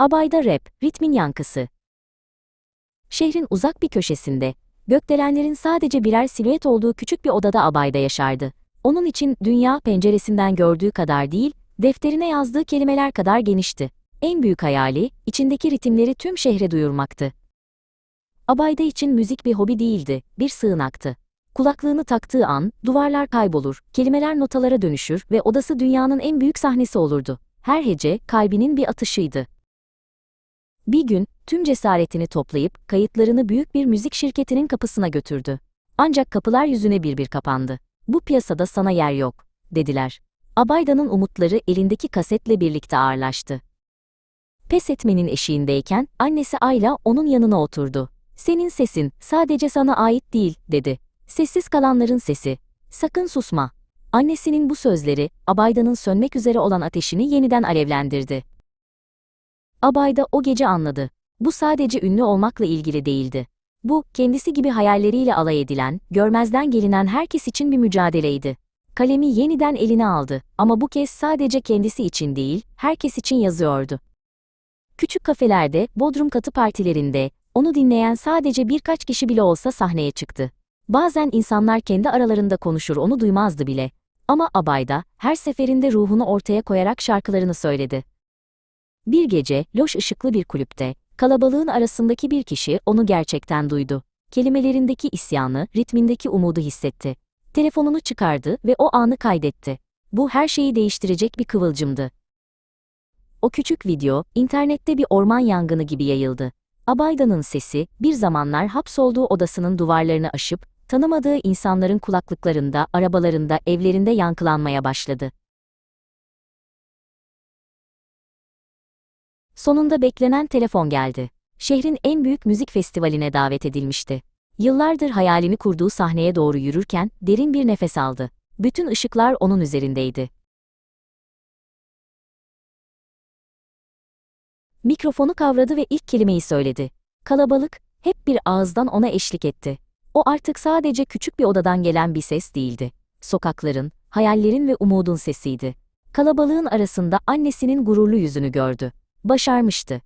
Abayda rap, ritmin yankısı. Şehrin uzak bir köşesinde, gökdelenlerin sadece birer silüet olduğu küçük bir odada Abayda yaşardı. Onun için dünya penceresinden gördüğü kadar değil, defterine yazdığı kelimeler kadar genişti. En büyük hayali, içindeki ritimleri tüm şehre duyurmaktı. Abayda için müzik bir hobi değildi, bir sığınaktı. Kulaklığını taktığı an, duvarlar kaybolur, kelimeler notalara dönüşür ve odası dünyanın en büyük sahnesi olurdu. Her hece, kalbinin bir atışıydı. Bir gün, tüm cesaretini toplayıp, kayıtlarını büyük bir müzik şirketinin kapısına götürdü. Ancak kapılar yüzüne bir bir kapandı. Bu piyasada sana yer yok, dediler. Abayda'nın umutları elindeki kasetle birlikte ağırlaştı. Pes etmenin eşiğindeyken, annesi Ayla onun yanına oturdu. Senin sesin, sadece sana ait değil, dedi. Sessiz kalanların sesi. Sakın susma. Annesinin bu sözleri, Abayda'nın sönmek üzere olan ateşini yeniden alevlendirdi. Abayda o gece anladı. Bu sadece ünlü olmakla ilgili değildi. Bu, kendisi gibi hayalleriyle alay edilen, görmezden gelinen herkes için bir mücadeleydi. Kalemi yeniden eline aldı ama bu kez sadece kendisi için değil, herkes için yazıyordu. Küçük kafelerde, bodrum katı partilerinde, onu dinleyen sadece birkaç kişi bile olsa sahneye çıktı. Bazen insanlar kendi aralarında konuşur onu duymazdı bile. Ama Abayda, her seferinde ruhunu ortaya koyarak şarkılarını söyledi. Bir gece, loş ışıklı bir kulüpte, kalabalığın arasındaki bir kişi onu gerçekten duydu. Kelimelerindeki isyanı, ritmindeki umudu hissetti. Telefonunu çıkardı ve o anı kaydetti. Bu her şeyi değiştirecek bir kıvılcımdı. O küçük video, internette bir orman yangını gibi yayıldı. Abayda'nın sesi, bir zamanlar hapsolduğu odasının duvarlarını aşıp, tanımadığı insanların kulaklıklarında, arabalarında, evlerinde yankılanmaya başladı. Sonunda beklenen telefon geldi. Şehrin en büyük müzik festivaline davet edilmişti. Yıllardır hayalini kurduğu sahneye doğru yürürken derin bir nefes aldı. Bütün ışıklar onun üzerindeydi. Mikrofonu kavradı ve ilk kelimeyi söyledi. Kalabalık, hep bir ağızdan ona eşlik etti. O artık sadece küçük bir odadan gelen bir ses değildi. Sokakların, hayallerin ve umudun sesiydi. Kalabalığın arasında annesinin gururlu yüzünü gördü. Başarmıştı.